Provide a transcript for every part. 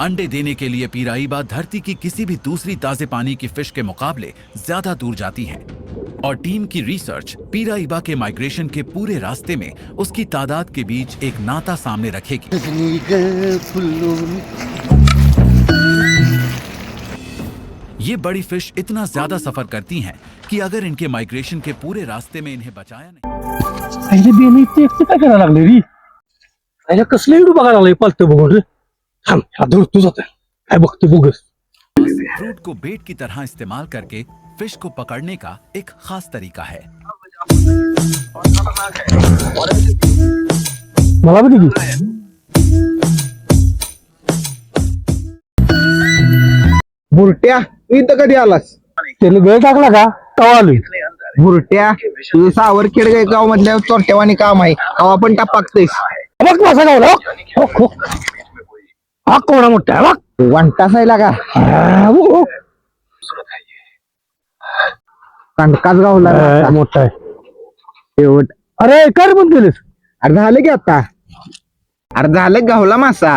अंडे देने के लिए पीराइबा धरती की किसी भी दूसरी ताजे पानी की फ़िश के मुकाबले ज़्यादा दूर जाती हैं। और टीम की रिसर्च पीराइबा के माइग्रेशन के पूरे रास्ते में उसकी तादाद के बीच एक नाता सामने रखेगी। ये बड़ी फ़िश इतना ज़्यादा सफ़र करती हैं कि अगर इनके माइग्रेशन के पूरे रास्ते में इन्हें बचाया नहीं। कसलं बघायला पालतं बघून थांब हा धूर तू जात काय बघतो बोगस? फ्रूट को बेट की तरह इस्तेमाल करके फिश को पकड़ने का एक खास तरीका है। मला बघ की. बुरट्या तू इथं कधी आलास? त्याने वेळ टाकला का? तवा आलोय. बुरट्या तुझं सावरखेड गाव मधल्या चोरट्यावानी काम आहे. कवा पण टापाकतेस बघ माझा गावला बघ. हो, हो. हा कोणा मोठा आहे बघ वांटास आहे का हा. कांडकाच गावला हा, मोठा आहे शेवट अरे कर पण केलीस अरे झालं की आता अरे झालं गावला मासा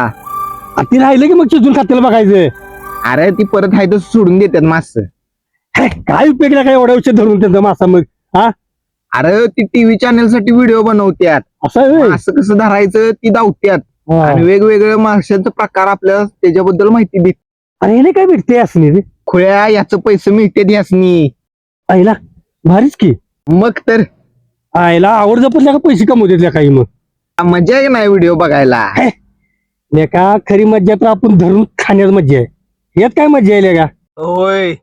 आ, ती राहिले की मग चिजून खात्याला बघायचं अरे ती परत हाय तर सोडून देतात मास हे, काय उपयोग नाही काय एवढ्या उशीर धरून त्यांचा मासा मग हा अरे ती टीव्ही चॅनलसाठी व्हिडिओ बनवत्यात. असं आहे? असं कसं धरायचं ती धावत्यात. आणि वेगवेगळे माशांचा प्रकार आपल्याला त्याच्याबद्दल माहिती देत. अरे हे नाही काय भेटते असं रे? खुळ्या याचं पैसे मिळते यासनी. आईला भारीच की. मग तर. आईला आवड जपत का पैसे कमवते काही मग? मजा आहे नाही व्हिडिओ बघायला. लेका खरी मज्जा तर आपण धरून खाण्यात मज्जा आहे. यात काय मज्जा आहे लेका? होय.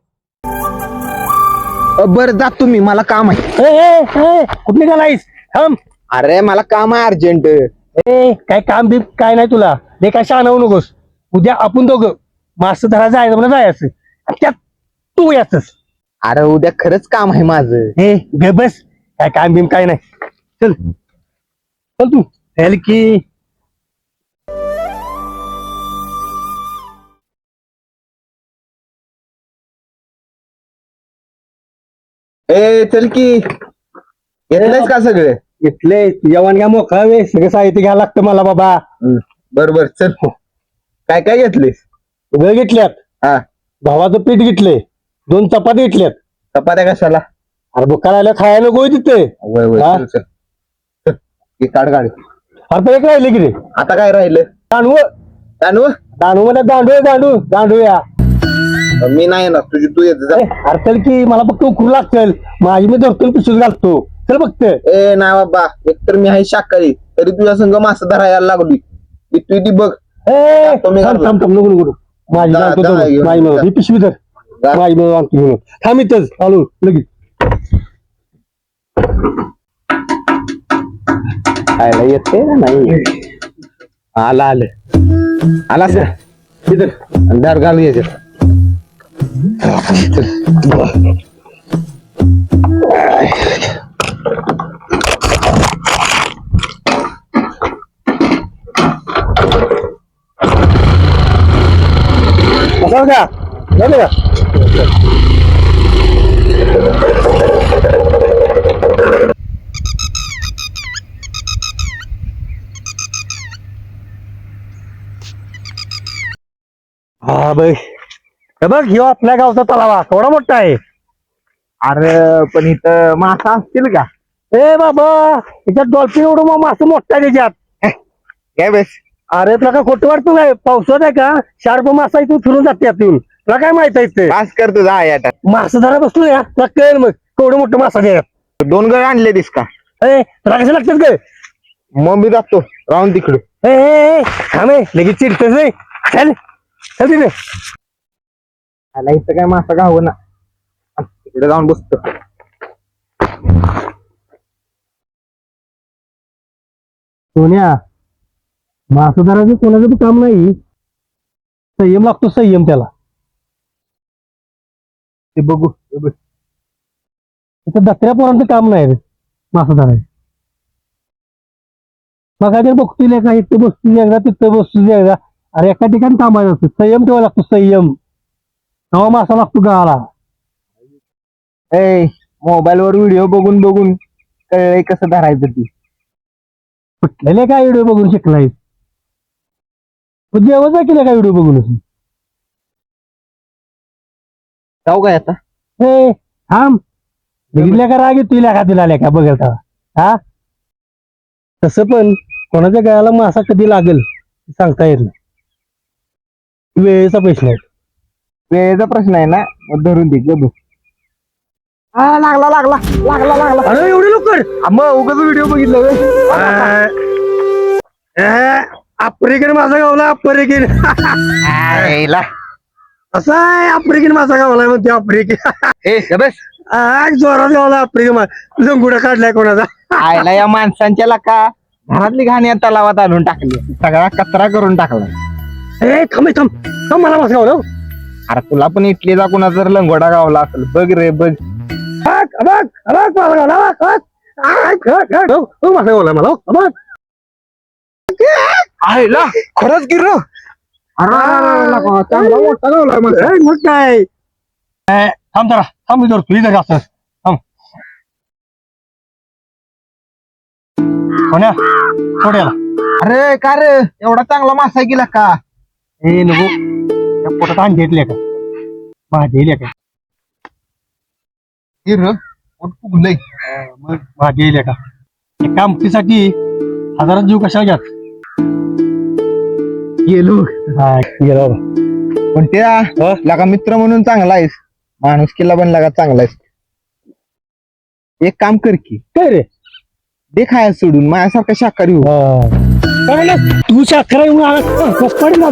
बर जात तुम्ही मला काम आहे. ए, ए, ए, कुठे निघालायस? थांब. अरे मला काम आहे अर्जंट. ए काय काम बी काय नाही तुला. ले काय होऊ नकोस. उद्या आपण दोघं मास धरा जायचं म्हणा जायचं. आणि त्यात तू याच अरे उद्या खरंच काम आहे माझं. ए गे बस. काय काम बिम काय नाही. चल. चल तू. चल की. ए चल की. घेतलंयस का सगळे? इथले जेवण घ्या मोकळा वे सगळं साहित्य घ्यायला लागतं मला बाबा. बर बर चल. काय काय घेतलेस? वेळ घेतल्यात. हा. गव्हाचं पीठ घेतले. दोन चपाती घेतल्यात. चपात्या कशाला? अरे बुका राहिलं खायला होय तिथे. वय वय हा? चल चल. चल, हे काढ काढ अरे पण एक राहिले की रे. आता काय राहिलं? दांडू. जानू दांडू मला दांडू आहे, दांडू. दांडू या. मी नाही येणार तुझी तू येत जा. अरे चल की मला फक्त उकरू लागतील माझी मी धरतो पिशूच घालतो. चल फक्त ए ना बाबा एकतर मी आहे शाकाहारी तरी तुझ्या संघ मासा धरायला लागली ती तू बघ. ए, तो मी थांब घालतो. थांब थांब नको नको माझी जा, घालतो जा, तो. घेऊन माझी जा. म्हणून. ही पिशवी धर. जा. माझी म्हणून आणतो घेऊन थांब इथंच आलो लगेच. खायला येते ना नाही आला आलं. आलास का इथं. धर घाल याच्यात बसाल का झालं का हा बघ हे बघ ह्यो आपल्या गावचा तलावा थोडा मोठा आहे. अरे पण इथं मासा असतील का? ए बाबा त्याच्यात डॉल्फिन एवढं मग मासं मोठा त्याच्यात. काय बेस. अरे तुला काय खोटं वाटतं काय? पावसात आहे का? शार्प मासा इथून फिरून जाते यातून तुला काय माहीत आहे ते पास करतो जा यात मासा धरा बसलो या. तुला कळेल मग. केवढं मोठं मासा द्या दोन गळ आणले दिस का? ए तुला कसं लागतात काय मग मी जातो. राहून तिकडे. ए, ए, ए, थांब ए, लगेच चिडतोस चल. चल तिथे आला इथं काय मासा गाव ना. तिकडे जाऊन बसतो. सोन्या मासा धरायचं कोणाचं बी काम नाही संयम लागतो संयम त्याला. ते बघू ते बघ. तिथं दसऱ्या पोरांचं काम नाही रे मासा धरायचं बघा जर बघतोय का इथं बसतो एकदा तिथं बसतो एकदा. अरे एका ठिकाणी थांबायचं असतं. संयम ठेवायला लागतो संयम. तेव्हा मासा लागतो गाळाला. ए मोबाईल वर व्हिडिओ बघून बघून कळलंय कसं धरायचं ती. कुठलेले काय व्हिडिओ बघून शिकलाय मग देवाचा केला काय व्हिडिओ बघून जाऊ काय आता? हे थांब. बघितल्या का राग तुला का दिला का? बघेल का? हा? तसं पण कोणाच्या गळ्याला मासा कधी लागेल सांगता येत नाही. वेळेचा प्रश्न आहे. वेळेचा प्रश्न आहे ना? मग धरून दे हा लागला लागला लागला लागला. अरे एवढे लवकर? मग उगाच व्हिडिओ बघितलं आफ्रिकन मासा गावला आफ्रिकन. असा आहे आफ्रिकन मासा गावला म्हणते आफ्रिकन ए बस जोरात गावला आफ्रिकन लंगुडा काढलाय कोणाचा. आयला या माणसांच्या लका घरातली घाणी या तलावात आणून टाकली. सगळा कचरा करून टाकला. ए थांब थांब. थांब मला मासा गावला अरे तुला पण इटलीचा कुणा जर लंगोडा गावला असेल बघ रे बघ. बघ बघ बघ मासा गावला बघ बघ. हो, हो, मासा गावला मला हो, बघ आयला खरंच गिर चांगला मोठा मग काय ए, थांब जरा थांब मी धरतो इथं जास्त. थांब. कोण्या? थोड्याला अरे का रे? एवढा चांगला मासा गेला का? ए नको. त्या पोटात अंडी घेतले का भाजी येल्या का गिर फुगलंय. मग भाजी येल्या का एका कामतीसाठी हजारात जीव कशा घ्यात गेलो हा गेला पण त्या लगा मित्र म्हणून चांगला आहेस माणूस किल्ला पण लगा चांगला आहेस एक काम कर की काय रे दे खाया सोडून माझ्यासारखा शाकाहारी हो हा. काय म्हणलं? तू साखर म्हणून आला. पडेल.